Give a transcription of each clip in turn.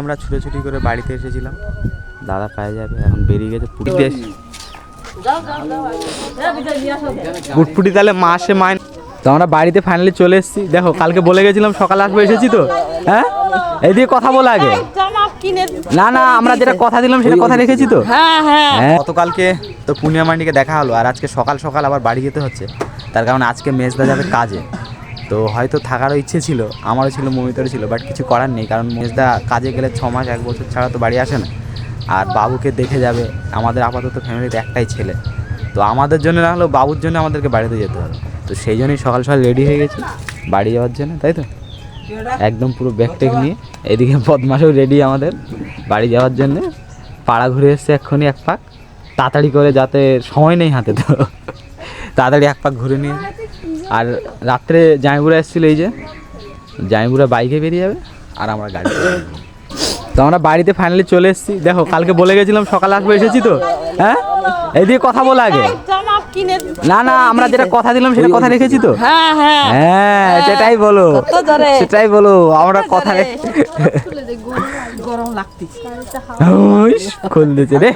আমরা ছুটোছুটি করে বাড়িতে এসেছিলাম। দাদা কাজে যাবে এখন বেরিয়ে গেছে পুটি দিয়ে পুটপুটি তাহলে মাসে মাইন তো আমরা বাড়িতে ফাইনালি চলে এসেছি। দেখো কালকে বলে গেছিলাম সকালে আসব এসেছি তো? হ্যাঁ? এইদিকে কথা বলে আগে। না না আমরা যেটা কথা দিলাম সেটা কথা রেখেছি তো? হ্যাঁ হ্যাঁ। হ্যাঁ। গতকালকে তো পূর্ণিমা মান্ডিকে দেখা হলো আর আজকে সকাল সকাল আবার বাড়ি যেতে হচ্ছে। তার কারণে আজকে মেজদা যাবে কাজে। তো হয়তো থাকারও ইচ্ছে ছিল, আমারও ছিল, মমিতারও ছিল বাট কিছু করার নেই, কারণ মেজদা কাজে গেলে ছ মাস, এক বছর ছাড়া তো বাড়ি আসে না। আর বাবুকে দেখে যাবে, আমাদের আপাতত ফ্যামিলিতে একটাই ছেলে। তো আমাদের জন্য না হলেও বাবুর জন্য আমাদেরকে বাড়িতে যেতে হবে। তো সেই জন্যই সকাল সকাল রেডি হয়ে গেছি, বাড়ি যাওয়ার জন্য, তাই তো? একদম পুরো ব্যাগ টেক নিয়ে, এদিকে বদমাসও রেডি আমাদের, বাড়ি যাওয়ার জন্য। পাড়া ঘুরে এসছে এক্ষুনি এক পাক, তাড়াতাড়ি করে যাতে সময় নেই হাতে তো। তাড়াতাড়ি এক পাক ঘুরে নিয়ে। আর রাত্রে জামাইবুড়া এসেছিল এই যে জামাইবুড়া বাইকে বেরিয়ে যাবে আর আমরা গাড়ি তো আমরা বাড়িতে ফাইনালি চলে এসেছি। দেখো কালকে বলে গেছিলাম সকালে আসব এসেছি তো? হ্যাঁ? এইদিকে কথা বলে আগে। না না আমরা যেটা কথা দিলাম সেটা কথা রেখেছি তো? হ্যাঁ হ্যাঁ। হ্যাঁ সেটাই বলো। সেটাই বলো আমরা কথা গরম লাগতেছে রে।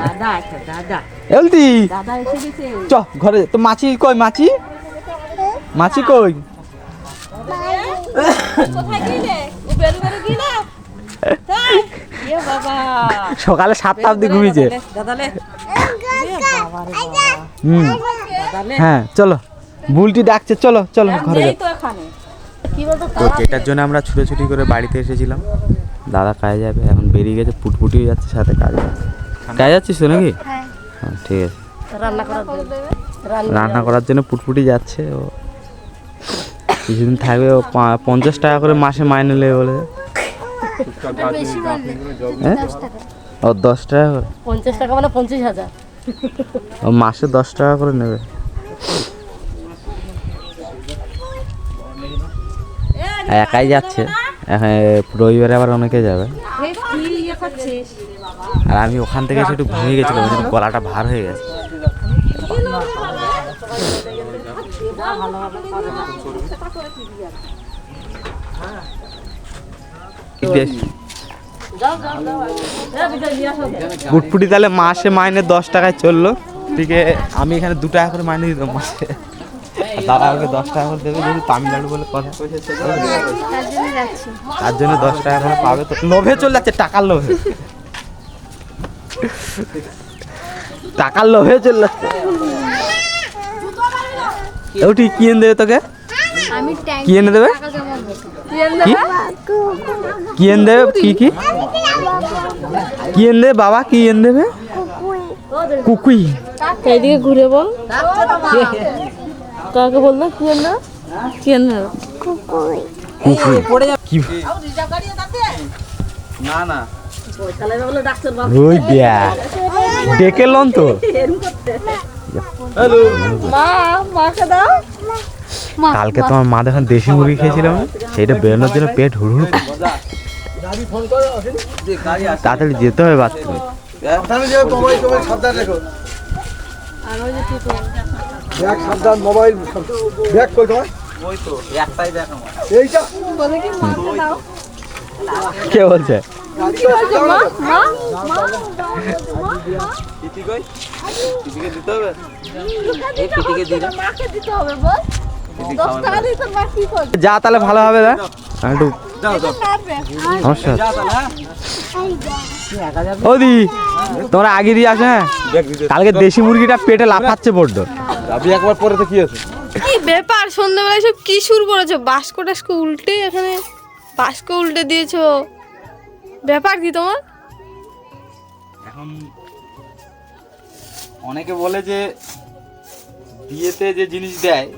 দাদা দাদা। এলতি দাদা এসে গেছে। চ ঘরে তো মাছি কই মাছি? মাছি কই? সকালে সাতটা অব্দি ঘুমিয়েছে। হ্যাঁ চলো। বুলটি ডাকছে চলো চলো ঘরে তো যেটার জন্য আমরা ছুটোছুটি করে বাড়িতে এসেছিলাম। দাদা কাজে যাবে এখন বেরিয়ে গেছে পুটপুটিও যাচ্ছে সাথে কাজে কাজে যাচ্ছিস তো নাকি? হ্যাঁ। ঠিক আছে। রান্না করার জন্য। রান্না রান্না করার জন্য পুটপুটি যাচ্ছে ও। কিছুদিন থাকবে পঞ্চাশ টাকা করে মাসে মাইনে নেবে বলে। ও দশ টাকা করে। পঞ্চাশ টাকা মানে পঞ্চাশ হাজার। ও মাসে দশ টাকা করে নেবে। একাই যাচ্ছে। এখন রবিবারে আবার অনেকে যাবে। আর আমি ওখান থেকে একটু ঘুমিয়ে গেছিলাম গলাটা ভার হয়ে গেছে। বেশ। যাও যাও যাও এ বিজয় নিয়ে আসো। ফুটফুটি তাহলে মাসে মাইনে দশ টাকায় চলল। দিকে আমি এখানে দু টাকা করে মাইনে দিতাম মাসে। দাদা আমাকে দশ টাকা করে দেবে যদি তামিলনাড়ু বলে কথা তার জন্য দশ টাকা করে পাবে তো। লোভে চলে যাচ্ছে টাকার লোভে। টাকার লোভে চলে যাচ্ছে। ওটি কি এনে দেবে তোকে? আমি কি এনে দেবে? কি কি? এনে দেবে? কি কি? কি এনে দেবে? বাবা কি এনে দেবে? কুকুই। এইদিকে ঘুরে বল। কাকে বল না? কি না কি না কুকুই। কি? না না। ওই ডেকে লন তো। মা মাকে দাও। কালকে তোমার মা যখন দেশি মুরগি খেয়েছিলাম সেটা বেরোনোর জন্য পেট হুড় হুড় তাড়াতাড়ি যেতে হবে বাথরুমে। কে বলছে? যা তাহলে ভালো হবে না? একটু সমস্যা ওদি তোমরা আগে দিয়ে আসে হ্যাঁ? কালকে দেশি মুরগিটা পেটে লাফাচ্ছে বড্ড। আপনি একবার পরে তো কি আছে? কি ব্যাপার সন্ধ্যাবেলায় সব কি শুরু করেছ? বাস্ক টাস্ক উল্টে এখানে। বাস্ক উল্টে দিয়েছ। ব্যাপার কি তোমার? এখন অনেকে বলে যে বিয়েতে যে জিনিস দেয়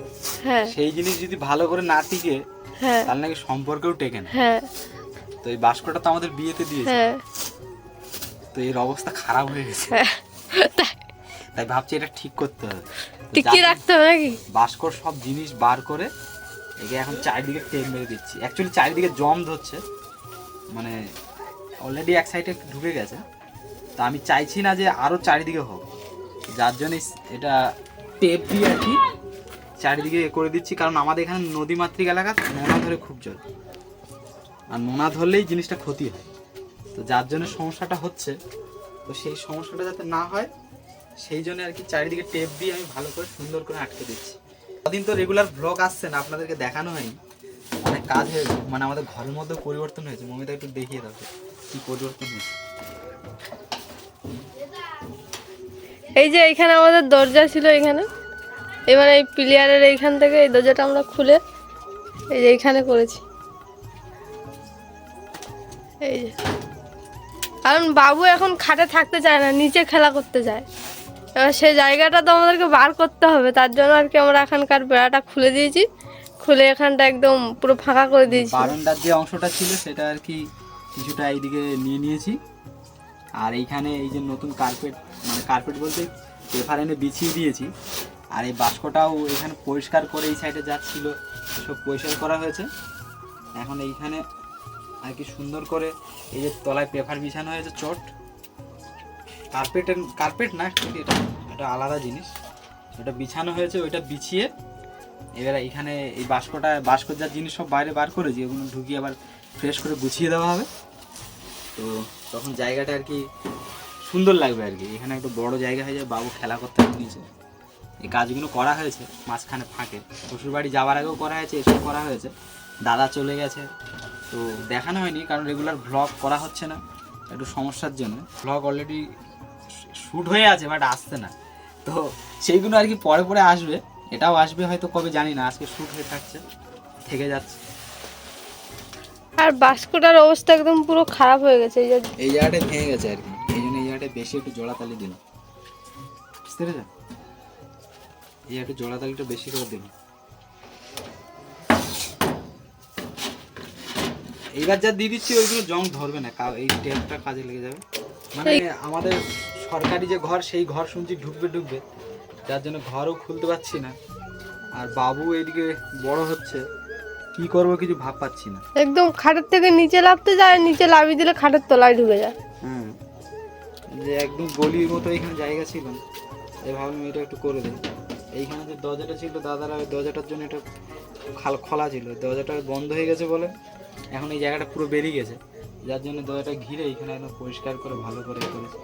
হ্যাঁ। সেই জিনিস যদি ভালো করে না টিকে হ্যাঁ। তাহলে নাকি সম্পর্কেও টেকে না। হ্যাঁ। তো এই বাস্কটা তো আমাদের বিয়েতে দিয়েছে। হ্যাঁ। তো এর অবস্থা খারাপ হয়ে গেছে। হ্যাঁ। তাই। ভাবছি এটা ঠিক করতে হবে। টিকিয়ে রাখতে হবে নাকি? বাস্কর সব জিনিস বার করে একে এখন চারিদিকে টেপ মেরে দিচ্ছি। অ্যাকচুয়ালি চারিদিকে জম ধরছে। মানে অলরেডি এক সাইডে ঢুকে গেছে। তা আমি চাইছি না যে আরও চারিদিকে হোক। যার জন্য এটা টেপ দিয়ে আর কি চারিদিকে এ করে দিচ্ছি। কারণ আমাদের এখানে নদীমাতৃক এলাকা, নোনা ধরে খুব জল। আর নোনা ধরলেই জিনিসটা ক্ষতি হয়। তো যার জন্য সমস্যাটা হচ্ছে, তো সেই সমস্যাটা যাতে না হয়, সেই জন্য আর কি চারিদিকে টেপ দিয়ে আমি ভালো করে সুন্দর করে আটকে দিচ্ছি। কদিন তো রেগুলার ব্লগ আসছে না, আপনাদেরকে দেখানো হয়নি। অনেক কাজ হয়েছে মানে আমাদের ঘরের মধ্যে পরিবর্তন হয়েছে। মমিতা একটু দেখিয়ে দাও। কি পরিবর্তন হয়েছে? এই যে এখানে আমাদের দরজা ছিল এখানে। এবার এই প্লেয়ারের এইখান থেকে এই দরজাটা আমরা খুলে এই যে এইখানে করেছি। এই যে। কারণ বাবু এখন খাটে থাকতে চায় না নিচে খেলা করতে চায় এবার সেই জায়গাটা তো আমাদেরকে বার করতে হবে তার জন্য আর কি আমরা এখানকার বেড়াটা খুলে দিয়েছি। খুলে এখানটা একদম পুরো ফাঁকা করে দিয়েছি। বারান্দার যে অংশটা ছিল সেটা আর কি কিছুটা এইদিকে নিয়ে নিয়েছি। আর এইখানে এই যে নতুন কার্পেট মানে কার্পেট বলতে পেপার এনে বিছিয়ে দিয়েছি। আর এই বাস্কটাও এখানে পরিষ্কার করে এই সাইডে যা ছিল সব পরিষ্কার করা হয়েছে। এখন এইখানে আর কি সুন্দর করে এই যে তলায় পেপার বিছানো হয়েছে চট। কার্পেটের কার্পেট না এটা এটা আলাদা জিনিস। ওটা বিছানো হয়েছে, ওইটা বিছিয়ে। এবার এখানে এই বাস্কটা বাস্কর যা জিনিস সব বাইরে বার করেছি ওগুলো ঢুকিয়ে আবার ফ্রেশ করে গুছিয়ে দেওয়া হবে। তো তখন জায়গাটা আর কি সুন্দর লাগবে আর কি। এখানে একটু বড় জায়গা হয়ে যায় বাবু খেলা করতে নিয়েছে। এই কাজগুলো করা হয়েছে, মাঝখানে ফাঁকে। শ্বশুরবাড়ি যাওয়ার আগেও করা হয়েছে এসব করা হয়েছে। দাদা চলে গেছে। তো দেখানো হয়নি, কারণ রেগুলার ভ্লগ করা হচ্ছে না। একটু সমস্যার জন্য। ভ্লগ অলরেডি শ্যুট হয়ে আছে বাট আসছে না। তো সেইগুলো আর কি পরে পরে আসবে। এটাও আসবে হয়তো, কবে জানি না। আজকে শ্যুট হয়ে থাকছে, থেকে যাচ্ছে। আর বাস্কটার অবস্থা একদম পুরো খারাপ হয়ে গেছে এই জায়গাটা ভেঙে গেছে আর কি। এই জন্য এই জায়গাটা বেশি একটু জোড়াতালি দিলাম। বুঝতে পেরেছেন? এই একটু জোড়াতালিটা বেশি করে দিলাম। এইবার যা দিয়ে দিচ্ছি ওইগুলো জং ধরবে না এই টেপটা কাজে লেগে যাবে। মানে আমাদের সরকারি যে ঘর সেই ঘর শুনছি ঢুকবে ঢুকবে যার জন্য ঘরও খুলতে পারছি না। আর বাবু এদিকে বড় হচ্ছে কি করব কিছু ভাব পাচ্ছি না। একদম খাটের থেকে নিচে লাফতে যায় নিচে লাভি দিলে খাটের তলায় ঢুকে যায়। হ্যাঁ যে একদম গলির মতো এখানে জায়গা ছিল এই ভাবলাম এটা একটু করে দিই। এইখানে যে দরজাটা ছিল দাদারা ওই দরজাটার জন্য এটা খাল খোলা ছিল। দরজাটা বন্ধ হয়ে গেছে বলে এখন এই জায়গাটা পুরো বেরিয়ে গেছে। যার জন্য দরজাটা ঘিরে এখানে একদম পরিষ্কার করে ভালো করে করেছে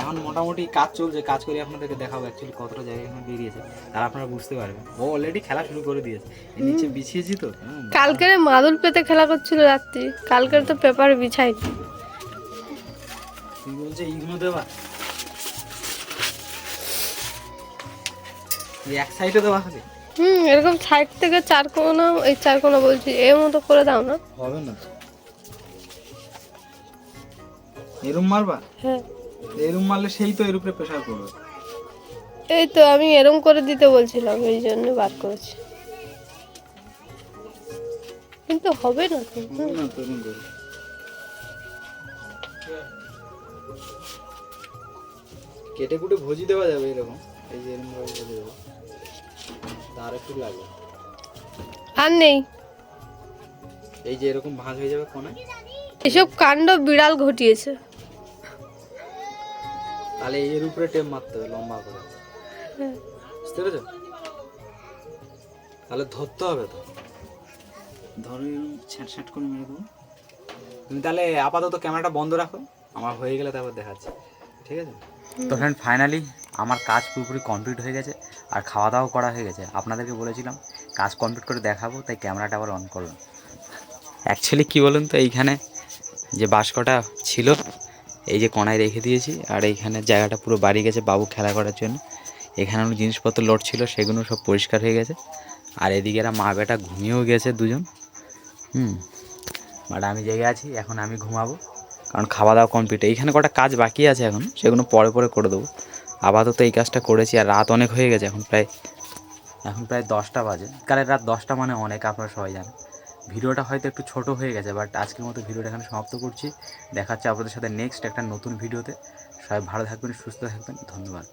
এখন মোটামুটি কাজ চলছে কাজ করে আপনাদেরকে দেখাবো অ্যাকচুয়ালি কতটা জায়গা এখানে বেরিয়েছে তার আপনারা বুঝতে পারবেন। ও অলরেডি খেলা শুরু করে দিয়েছে। এই নিচে বিছিয়েছি তো। কালকের মাদুল পেতে খেলা করছিল রাত্রি কালকের তো পেপার বিছাই। তুই বলছে ইগনো এই এক সাইডে দেওয়া হবে হুম এরকম সাইড থেকে চার কোনা এই চার কোনা বলছি এর মতো করে দাও না। হবে না। এরম মারবা? হ্যাঁ। এরম মারলে সেই তো এর উপরে প্রেশার পড়বে এই তো আমি এরম করে দিতে বলছিলাম এই জন্য বার করেছি। কিন্তু হবে না তো না তো কেটে কুটে ভোজি দেওয়া যাবে এরকম। এই যে এরকম ভাবে ভোজি দেবো তার একটু লাগবে আর নেই। এই যে এরকম ভাঁজ হয়ে যাবে কোনায় এসব কাণ্ড বিড়াল ঘটিয়েছে। তাহলে এর উপরে টেপ মারতে হবে লম্বা করে। বুঝতে পেরেছ? তাহলে ধরতে হবে তো। ধরে ছ্যাট ছ্যাট করে মেরে দেবো। তুমি তাহলে আপাতত ক্যামেরাটা বন্ধ রাখো আমার হয়ে গেলে তারপর দেখাচ্ছি। ঠিক আছে? তো ফ্রেন্ড ফাইনালি আমার কাজ পুরোপুরি কমপ্লিট হয়ে গেছে আর খাওয়া দাওয়া করা হয়ে গেছে। আপনাদেরকে বলেছিলাম কাজ কমপ্লিট করে দেখাবো তাই ক্যামেরাটা আবার অন করলাম। অ্যাকচুয়ালি কী বলুন তো এইখানে যে বাস্কটা ছিল এই যে কোনায় রেখে দিয়েছি, আর এইখানে জায়গাটা পুরো বাড়ি গেছে বাবু খেলা করার জন্য। এখানে অনেক জিনিসপত্র লোড ছিল সেগুলো সব পরিষ্কার হয়ে গেছে। আর এদিকে এরা মা বেটা ঘুমিয়েও গেছে দুজন। হুম, বাট আমি জেগে আছি, এখন আমি ঘুমাবো, কারণ খাওয়া দাওয়া কমপ্লিট। এইখানে কটা কাজ বাকি আছে এখন, সেগুলো পরে পরে করে দেবো। আপাতত এই কাজটা করেছি, আর রাত অনেক হয়ে গেছে, এখন প্রায় এখন প্রায় দশটা বাজে। কালে রাত দশটা মানে অনেক, আপনারা সবাই জানেন। ভিডিওটা হয়তো একটু ছোট হয়ে গেছে বাট আজকের মতো ভিডিওটা এখানে সমাপ্ত করছি। দেখা হচ্ছে আপনাদের সাথে নেক্সট একটা নতুন ভিডিওতে। সবাই ভালো থাকবেন, সুস্থ থাকবেন, ধন্যবাদ।